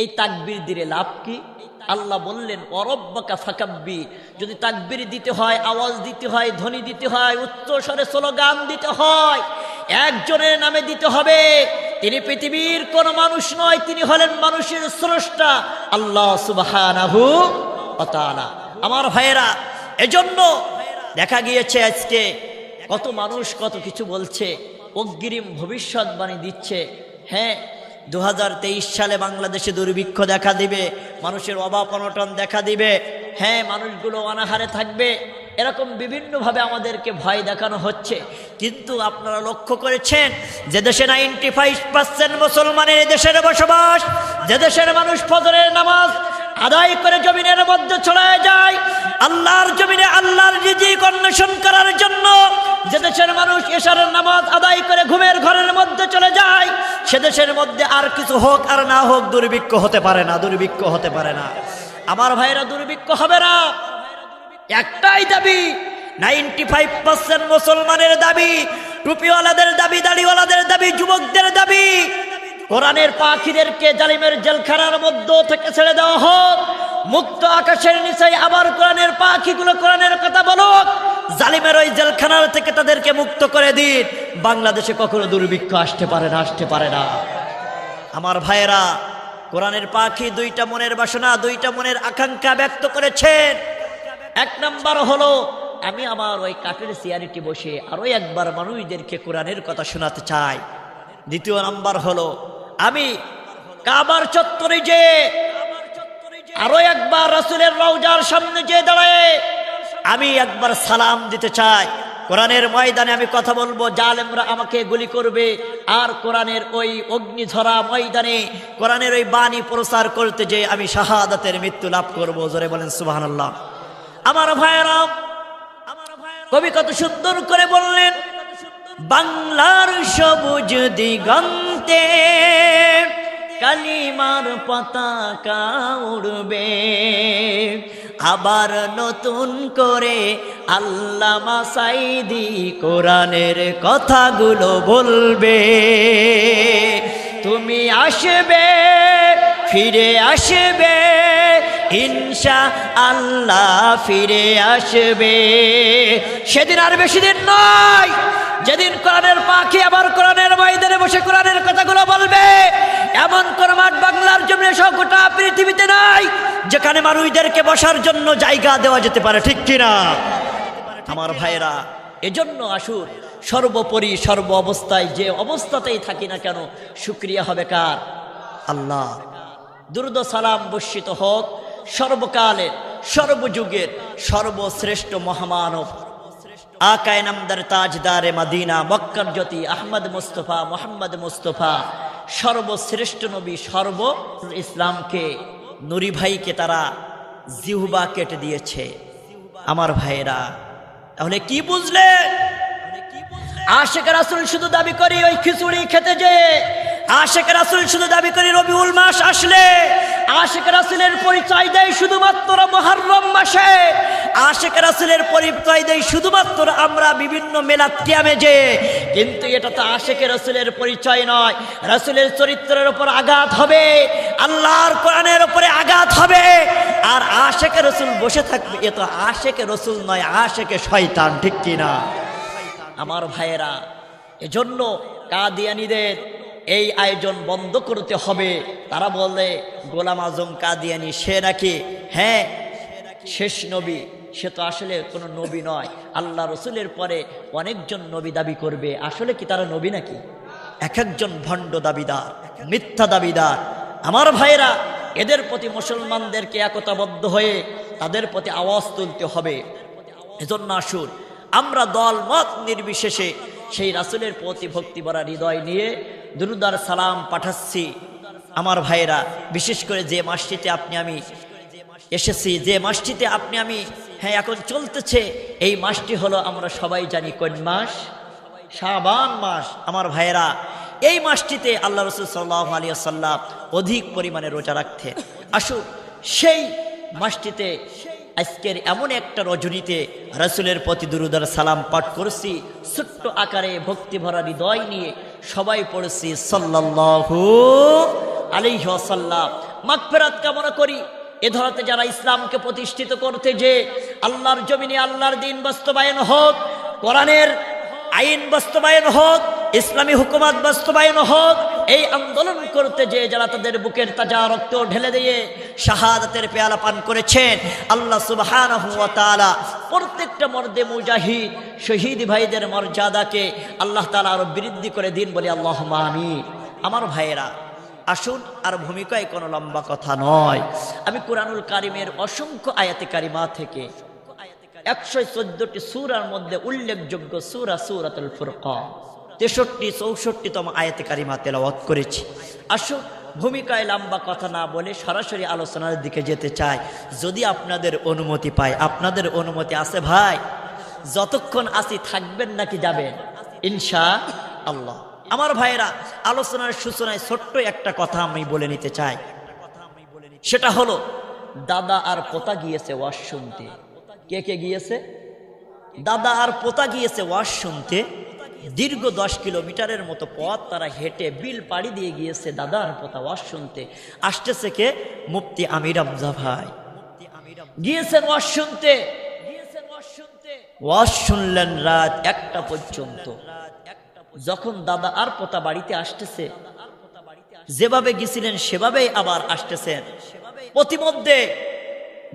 এই তাকবির দিলে লাভ কি? আল্লাহ বললেন অরব্বাকা ফাকাব্বি। যদি তাকবির দিতে হয়, আওয়াজ দিতে হয়, ধ্বনি দিতে হয় উচ্চ স্বরে স্লোগান দিতে হয়, একজনের নামে দিতে হবে। তিনি পৃথিবীর কোন মানুষ নয়, তিনি হলেন মানুষের স্রষ্টা, আল্লাহ সুবহানাহু আমার ভাইয়েরা, এজন্য দেখা গিয়েছে আজকে, কত মানুষ কত কিছু বলছে, অগ্রিম ভবিষ্যৎবাণী দিচ্ছে। হ্যাঁ দু হাজার তেইশ সালে বাংলাদেশে দুর্ভিক্ষ দেখা দিবে, মানুষের অভাব অনটন দেখা দিবে হ্যাঁ মানুষগুলো অনাহারে থাকবে, এরকম বিভিন্নভাবে আমাদেরকে ভয় দেখানো হচ্ছে। কিন্তু আপনারা লক্ষ্য করেছেন যে দেশে নাইনটি ফাইভ পার্সেন্ট মুসলমানের দেশের বসবাস, যে দেশের মানুষ ফজরের নামাজ আদায় করে জমিনের মধ্যে ছড়ায় যায়, আল্লাহর জমিনে আল্লাহর রিজিক অন্বেষণ করার জন্য যে দেশের মানুষ এশারের নামাজ আদায় করে ঘুমের ঘরের মধ্যে চলে যায় সে দেশের মধ্যে আর কিছু হোক আর না হোক দুর্ভিক্ষ হতে পারে না, দুর্ভিক্ষ হতে পারে না। আমার ভাইরা দুর্ভিক্ষ হবে না। একটাই দাবি নাইনটি ফাইভ পার্সেন্ট মুসলমানের দাবি, টুপিওয়ালাদের দাবি, দাড়িওয়ালাদের দাবি, যুবকদের দাবি। কোরআনের পাখিদেরকে জালিমের জেলখানার মধ্য থেকে ছেড়ে দেওয়া হোক। মুক্ত আকাশের নিচে আবার কোরআনের পাখিগুলো কোরআনের কথা বলুক। জালিমের ওই জেলখানার থেকে তাদেরকে মুক্ত করে দিন। বাংলাদেশে কখনো দুর্ভিক্ষ আসতে পারে না, আসতে পারে না। আমার ভাইয়েরা, কোরআনের পাখি দুইটা মনের বাসনা, দুইটা মনের আকাঙ্ক্ষা ব্যক্ত করেছেন। এক নাম্বার হলো, আমি আমার ওই কাঠের চেয়ারিটি বসে আরও একবার মানুষদেরকে কোরআনের কথা শোনাতে চাই। দ্বিতীয় নাম্বার হলো, আমি কাবার চত্বরে যে আরও একবার রাসুলের রওজার সামনে যে দাঁড়ায়। আমি একবার সালাম দিতে চাই। কোরআনের ময়দানে আমি কথা বলব, জালেমরা আমাকে গুলি করবে। আর কোরআনের ওই অগ্নিঝরা ময়দানে, কোরআনের ওই বাণী প্রচার করতে যে আমি শাহাদাতের মৃত্যু লাভ করব। জোরে বলেন, সুবহানাল্লাহ। আমার ভাইয়েরাম কবি কত সুন্দর করে বললেন, বাংলার সবুজ দিগন্তে কালিমার পতাকা উড়বে। আবার নতুন করে আল্লামা সাইদি কোরআনের কথাগুলো বলবে। তুমি আসবে, ফিরে আসবে হিংসা আল্লাহ ফিরে আসবে। সেদিন আর বেশি দিন নয়। যেদিন কোরআনের পাখি আবার কোরআনের ময়দানে বসে কোরআনের কথাগুলো বলবে, এমন কোন মাঠ বাংলার জমিনে সহ গোটা পৃথিবীতে নাই, যেখানে মানুষদেরকে বসার জন্য জায়গা দেওয়া যেতে পারে, ঠিক কিনা? আমার ভাইয়েরা, এজন্য আসুন, সর্বোপরি সর্ব অবস্থায় যে অবস্থাতেই থাকি না কেন শুক্রিয়া হবে কার? আল্লাহ। দুর্দ সালাম বর্ষিত হোক, সর্বকালের, সর্বযুগের, সর্বশ্রেষ্ঠ মহামানব। আকায় নামদার তাজদারে মাদিনা, মক্কার জ্যোতি আহমদ মুস্তফা, মোহাম্মদ মুস্তফা, সর্বশ্রেষ্ঠ নবী, সর্ব ইসলামকে, নুরি ভাইকে তারা জিহুবা কেটে দিয়েছে। আমার ভাইয়েরা, তাহলে কি বুঝলে? আশেখ রাসুল শুধু দাবি করি ওই খিচুড়ি খেতে যে আশেখ রাসুল শুধু দাবি করি রবিউল মাস আসলে আশেখ রাসুলের পরিচয় দেয় শুধুমাত্র মহারম মাসে। আশেখ রাসুলের পরিচয় দেয় শুধুমাত্র আমরা বিভিন্ন মেলাদ কিয়ামে যে কিন্তু এটা তো আশেখ রাসুলের পরিচয় নয়। রাসুলের চরিত্রের উপর আঘাত হবে, আল্লাহর কোরআনের উপরে আঘাত হবে। আর আশেখ রসুল বসে থাকবে, এ তো আশেখ রসুল নয় আশেখ শয়তান, ঠিক কিনা? আমার ভাইয়েরা, এজন্য কাদিয়ানিদের এই আয়োজন বন্ধ করতে হবে। তারা বলে, গোলাম আজম কাদিয়ানি, সে নাকি? হ্যাঁ শেষ নবী। সে তো আসলে কোনো নবী নয়। আল্লাহ রসুলের পরে অনেকজন নবী দাবি করবে। আসলে কি তারা নবী নাকি? এক একজন ভণ্ড দাবিদার, মিথ্যা দাবিদার। আমার ভাইয়েরা, এদের প্রতি মুসলমানদেরকে একতাবদ্ধ হয়ে তাদের প্রতি আওয়াজ তুলতে হবে। এজন্য আসুন, আমরা দল মত নির্বিশেষে সেই রাসুলের প্রতি ভক্তি ভরা হৃদয় নিয়ে দুরুদার সালাম পাঠাচ্ছি আমার ভাইয়েরা, বিশেষ করে যে মাসটিতে আপনি আমি এসেছি, যে মাসটিতে আপনি আমি হ্যাঁ এখন চলতেছে, এই মাসটি হলো আমরা সবাই জানি কোন মাস? শাবান মাস, আমার ভাইয়েরা। এই মাসটিতে আল্লাহ রসুল সাল্লাহ আলিয়া সাল্লাম অধিক পরিমাণে রোজা রাখতেন। আসুন, সেই মাসটিতে আজকের এমন একটা রজনীতে রাসুলের প্রতি দুরুদার সালাম পাঠ করছি, ছোট্ট আকারে ভক্তি ভরা হৃদয় নিয়ে সবাই পড়ছি আলাইহি ওয়াসাল্লাম। মাগফেরাত কামনা করি, এ ধরাতে যারা ইসলামকে প্রতিষ্ঠিত করতে যে আল্লাহর জমিনে আল্লাহর দিন বাস্তবায়ন হোক, কোরআনের আইন বাস্তবায়ন হোক, ইসলামী হুকুমাত বাস্তবায়ন হোক এই আন্দোলন করতে যে যারা তাদের বুকের তাজা রক্ত ঢেলে দিয়ে শাহাদাতের পেয়ালা পান করেছেন, আল্লাহ সুবহানাহু ওয়া প্রত্যেকটা মর্দে মুজাহিদ, শহীদ ভাইদের মর্যাদাকে আল্লাহ তাআলা আরও বৃদ্ধি করে দিন বলে আল্লাহ আমিন। আমার ভাইয়েরা, আসুন আর ভূমিকায় কোনো লম্বা কথা নয়। আমি কোরআনুল কারিমের অসংখ্য আয়াতে কারিমা থেকে একশো চোদ্দটি সুরার মধ্যে উল্লেখযোগ্য সুরা সুরাতুল ফুরকান। তেষট্টি চৌষট্টিতম আয়াতে কারিমা তেলাওয়াত করেছি। আসুন ভূমিকায় লম্বা কথা না বলে সরাসরি আলোচনার দিকে যেতে চাই। যদি আপনাদের অনুমতি পাই, আপনাদের অনুমতি আছে ভাই? যতক্ষণ আসি থাকবেন নাকি যাবেন? ইনশা আল্লাহ। আমার ভাইয়েরা, আলোচনার সূচনায় ছোট্ট একটা কথা আমি বলে নিতে চাই। সেটা হলো, দাদা আর পোতা গিয়েছে ওয়াজ শুনতে কে কে গিয়েছে? দাদা আর পোতা গিয়েছে ওয়াজ শুনতে দীর্ঘ দশ কিলোমিটারের মতো পথ তারা হেঁটে বিল পাড়ি দিয়ে গিয়েছে দাদা আর পোতা ওয়াজ শুনতে। আসতেছে কে? মুফতি আমির আমজা ভাই গিয়েছেন ওয়াজ শুনতে। ওয়াজ শুনলেন রাত একটা পর্যন্ত। যখন দাদা আর পোতা বাড়িতে আসতেছে, যেভাবে গেছিলেন সেভাবেই আবার আসতেছেন। প্রতিমধ্যে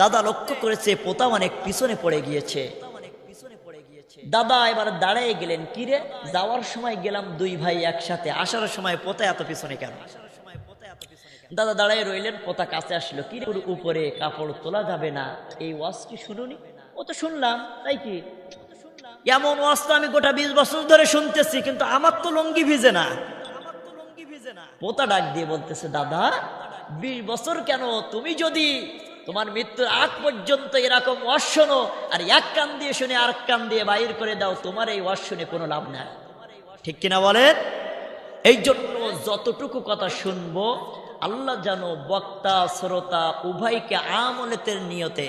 দাদা লক্ষ্য করেছে পোতা অনেক পিছনে পড়ে গিয়েছে। দাদা এবার দাঁড়ায় গেলেন কিরে যাওয়ার সময় গেলাম দুই ভাই একসাথে। আসার সময় পোতা এত পিছনে কেন? দাদা দাঁড়ায় রইলেন, পোতা কাছে আসলো। কিরে উপরে কাপড় তোলা যাবে না। এই ওয়াজ কি শুনুনি? ও তো শুনলাম, তাই কি? এমন ওয়াজ তো আমি গোটা বিশ বছর ধরে শুনতেছি, কিন্তু আমার তো লঙ্গি ভিজে না। পোতা ডাক দিয়ে বলতেছে, দাদা, বিশ বছর কেন? তুমি যদি তোমার মৃত্যুর আগ পর্যন্ত এরকম শোনো আর এক কান দিয়ে শুনে আর কান দিয়ে বাইর করে দাও, তোমার এই শুনে কোনো লাভ নাই। ঠিক কিনা বলেন? এই জন্য যতটুকু কথা শুনব, আল্লাহ যেন বক্তা, শ্রোতা উভয়কে আমলেতের নিয়তে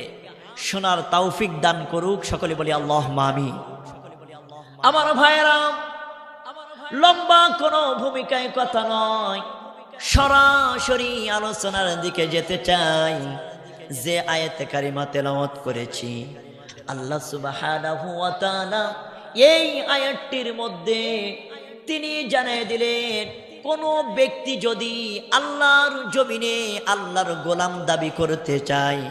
শোনার তৌফিক দান করুক, সকলে বলি আল্লাহ মামি আমার ভাইয়েরা, লম্বা কোনো ভূমিকায় কথা নয়, সরাসরি আলোচনার দিকে যেতে চাই। যে আয়াতে কারিমা তেলাওয়াত করেছি, আল্লাহ ওয়া এই আয়াতটির মধ্যে তিনি জানিয়ে দিলেন, কোন ব্যক্তি যদি আল্লাহর জমিনে আল্লাহর গোলাম দাবি করতে চায়,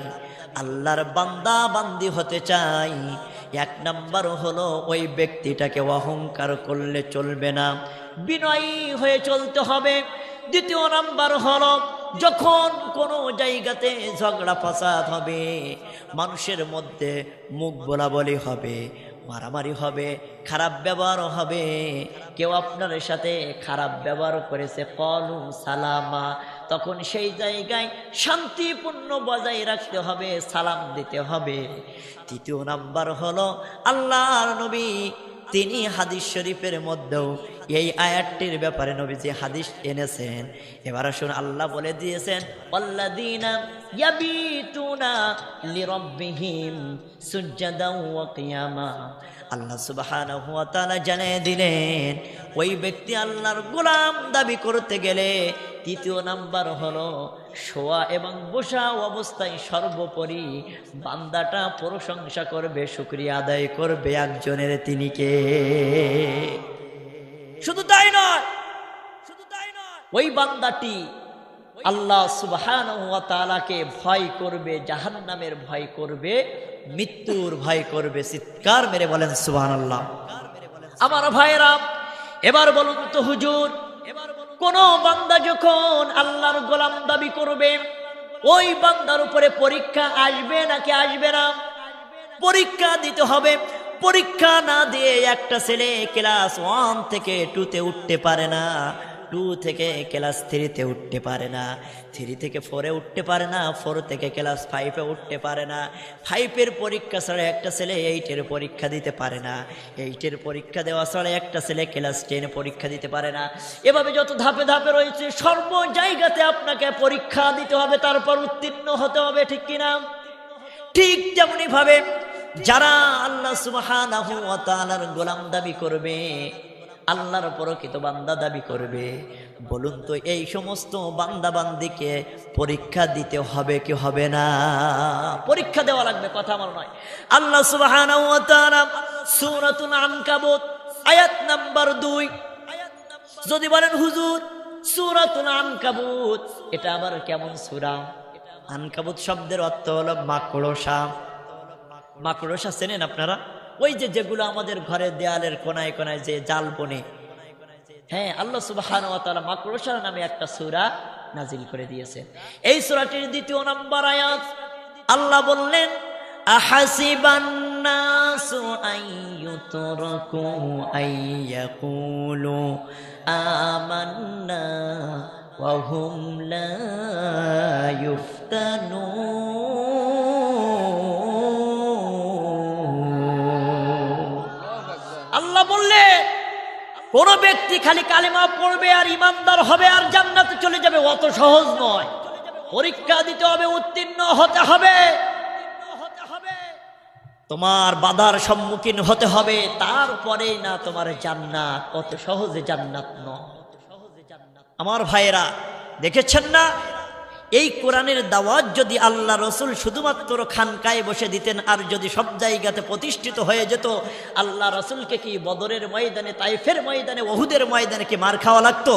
আল্লাহর বান্দা বান্দি হতে চাই এক নাম্বার হলো ওই ব্যক্তিটাকে অহংকার করলে চলবে না, বিনয়ী হয়ে চলতে হবে। দ্বিতীয় নাম্বার হলো যখন কোনো জায়গাতে ঝগড়া ফাসাদ হবে, মানুষের মধ্যে মুখ বলা বলি হবে, মারামারি হবে, খারাপ ব্যবহার হবে, কেউ আপনার সাথে খারাপ ব্যবহার করেছে, কলু, সালামা, তখন সেই জায়গায় শান্তিপূর্ণ বজায় রাখতে হবে, সালাম দিতে হবে। তৃতীয় নাম্বার হলো, আল্লাহর নবী তিনি হাদিস শরীফের মধ্যেও এই আয়াতটির ব্যাপারে নবীজি হাদিস এনেছেন। এবার আসুন আল্লাহ বলে দিয়েছেন আল্লাহ তাআলা জানিয়ে দিলেন, ওই ব্যক্তি আল্লাহর গোলাম দাবি করতে গেলে তৃতীয় নাম্বার হলো, শোয়া এবং বসা অবস্থায় সর্বোপরি বান্দাটা প্রশংসা করবে, শুক্রিয়া আদায় করবে একজনের তিনি কে? শুধু তাই নয়, শুধু তাই নয়, ওই বান্দাটি আল্লাহ সুবহানাহু ওয়া ভয় করবে, জাহান্নামের ভয় করবে, মৃত্যুর ভয় করবে, চিৎকার মেরে বলেন সুবহানাল্লাহ। আমার ভাইরা এবার বলুন তো হুজুর কোন বান্দা যখন আল্লাহর গোলাম দাবি করবে, ওই বান্দার উপরে পরীক্ষা আসবে নাকি আসবে না? পরীক্ষা দিতে হবে। পরীক্ষা না দিয়ে একটা ছেলে ক্লাস ওয়ান থেকে টুতে উঠতে পারে না। টু থেকে ক্লাস থ্রিতে উঠতে পারে না। থ্রি থেকে ফোরে উঠতে পারে না, ফোর থেকে ক্লাস ফাইভে উঠতে পারে না। ফাইভের পরীক্ষা ছাড়া একটা ছেলে এইটের পরীক্ষা দিতে পারে না। এইটের পরীক্ষা দেওয়া ছাড়া একটা ছেলে ক্লাস টেনে পরীক্ষা দিতে পারে না। এভাবে যত ধাপে ধাপে রয়েছে, সর্ব জায়গাতে আপনাকে পরীক্ষা দিতে হবে, তারপর উত্তীর্ণ হতে হবে, ঠিক কিনা ঠিক তেমনি ভাবে যারা আল্লাহ ওয়া গোলাম দাবি করবে আল্লাহর প্রকৃত বান্দা দাবি করবে? বলুন তো, এই সমস্ত বান্দা বান্দিকে পরীক্ষা দিতে হবে কি হবে না? পরীক্ষা দেওয়া লাগবে, কথা আমার নয়। আল্লাহ তাআলা আয়াত নাম্বার দুই। যদি বলেন, হুজুর, সূরাতুল আনকাবুত এটা আবার কেমন সুরা? আনকাবুত শব্দের অর্থ হলো মাকড়সা। মাকড়সা চেনেন আপনারা? ওই যে যেগুলো আমাদের ঘরের দেয়ালের কোনায় কোনায় যে জাল বনে হ্যাঁ আল্লাহ সুবহানাহু ওয়া মাকড়সার নামে একটা সূরা নাজিল করে দিয়েছেন। এই সূরাটির দ্বিতীয় নম্বর আয়াত, আল্লাহ বললেন আহাসিবান নাসু আইয়ুতরাকু আইয়াকুলু আমান্না ওয়া হুম কোন ব্যক্তি খালি কালিমা পড়বে আর ইমানদার হবে আর জান্নাতে চলে যাবে, অত সহজ নয়। পরীক্ষা দিতে হবে, উত্তীর্ণ হতে হবে। তোমার বাধার সম্মুখীন হতে হবে তারপরে না তোমার জান্নাত, অত সহজে জান্নাত নয়। আমার ভাইয়েরা, দেখেছেন না? এই কোরআনের দাওয়াত যদি আল্লাহ রসুল শুধুমাত্র খানকায় বসে দিতেন আর যদি সব জায়গাতে প্রতিষ্ঠিত হয়ে যেত, আল্লাহ রসুলকে কি বদরের ময়দানে, তাইফের ময়দানে, ওহুদের ময়দানে কি মার খাওয়া লাগতো?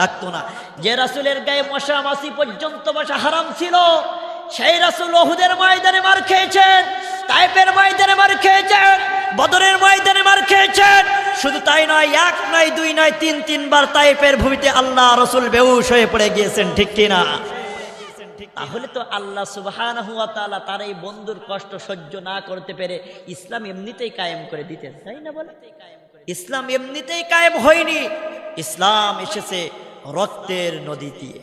লাগতো না। যে রাসুলের গায়ে মশা মাসি পর্যন্ত বসা হারাম ছিল, সেই রাসুল ওহুদের ময়দানে মার খেয়েছেন, তাইফের ময়দানে মার খেয়েছেন, বদরের ময়দানে মার খেয়েছেন। শুধু তাই নয়, এক নয়, দুই নয়, তিন তিনবার তাইফের ভূমিতে আল্লাহ রসুল বেউস হয়ে পড়ে গিয়েছেন, ঠিক কিনা? তাহলে তো আল্লাহ সুবহান হুয়া তালা তার এই বন্ধুর কষ্ট সহ্য না করতে পেরে ইসলাম এমনিতেই কায়েম করে দিতেন, তাই না বলে ইসলাম এমনিতেই কায়েম হয়নি। ইসলাম এসেছে রক্তের নদী দিয়ে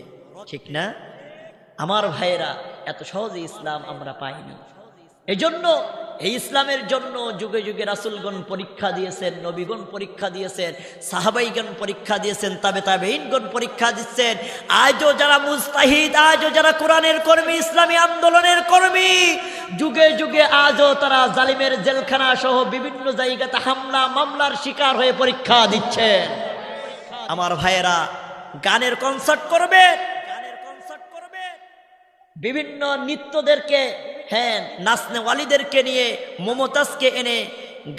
ঠিক না? আমার ভাইয়েরা, এত সহজে ইসলাম আমরা পাইনি। এজন্য এই ইসলামের জন্য যুগে যুগে রাসুলগণ পরীক্ষা দিয়েছেন, নবীগণ পরীক্ষা দিয়েছেন, সাহাবাইগণ পরীক্ষা দিয়েছেন, তবে তাবেইনগণ পরীক্ষা দিচ্ছেন। আজও যারা মুস্তাহিদ, আজও যারা কোরআনের কর্মী, ইসলামী আন্দোলনের কর্মী, যুগে যুগে আজও তারা জালিমের জেলখানা সহ বিভিন্ন জায়গাতে হামলা, মামলার শিকার হয়ে পরীক্ষা দিচ্ছেন। আমার ভাইয়েরা, গানের কনসার্ট করবে গানের কনসার্ট করবে বিভিন্ন নৃত্যদেরকে হ্যাঁ নাচনেওয়ালিদেরকে নিয়ে মমতাজকে এনে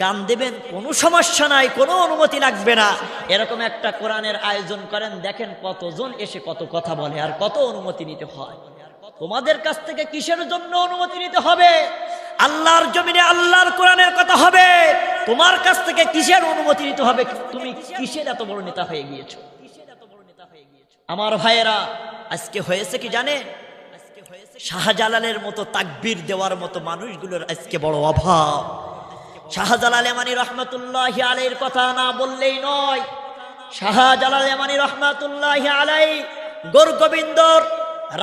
গান দেবেন, কোনো সমস্যা নাই, কোনো অনুমতি লাগবে না। এরকম একটা কোরআনের আয়োজন করেন, দেখেন কতজন এসে কত কথা বলে আর কত অনুমতি নিতে হয়। তোমাদের কাছ থেকে কিসের জন্য অনুমতি নিতে হবে? আল্লাহর জমিনে আল্লাহর কোরআনের কথা হবে। তোমার কাছ থেকে কিসের অনুমতি নিতে হবে? তুমি কিসের এত বড় নেতা হয়ে গিয়েছো? আমার ভাইয়েরা, আজকে হয়েছে কি জানে শাহজালালের মতো তাকবির দেওয়ার মতো মানুষগুলোর আজকে বড় অভাব। শাহজালাল এমানি রহমতুল্লাহ আলাইর কথা না বললেই নয়। শাহজালাল এমানি রহমতুল্লাহ আলাই গোরগোবিন্দর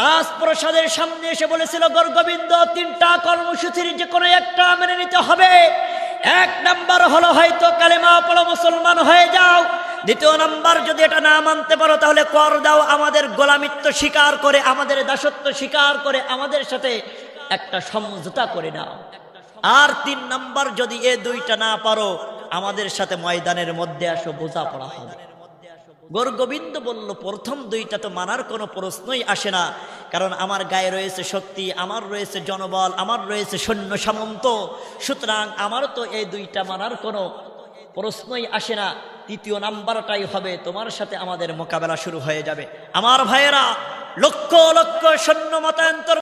রাজপ্রসাদের সামনে এসে বলেছিল, গোরগোবিন্দ, তিনটা কর্মসূচির যে কোনো একটা মেনে নিতে হবে। এক নাম্বার হলো হয়তো কালেমা পড়ো, মুসলমান হয়ে যাও। দ্বিতীয় নাম্বার, যদি এটা না মানতে পারো, তাহলে কর দাও আমাদের গোলামিত্ব স্বীকার করে, আমাদের দাসত্ব স্বীকার করে, আমাদের সাথে একটা সমঝোতা করে নাও। আর তিন নাম্বার, যদি এ দুইটা না পারো, আমাদের সাথে ময়দানের মধ্যে আসো, বোঝা পড়া হবে। গোরগোবিন্দ বলল, প্রথম দুইটা তো মানার কোনো প্রশ্নই আসে না, কারণ আমার গায়ে রয়েছে শক্তি, আমার রয়েছে জনবল, আমার রয়েছে সৈন্য সামন্ত। সুতরাং আমার তো এই দুইটা মানার কোনো প্রশ্নই আসে না তৃতীয় নাম্বারটাই হবে, তোমার সাথে আমাদের মোকাবেলা শুরু হয়ে যাবে। আমার ভাইয়েরা, লক্ষ লক্ষ সৈন্য মতায়ন্তর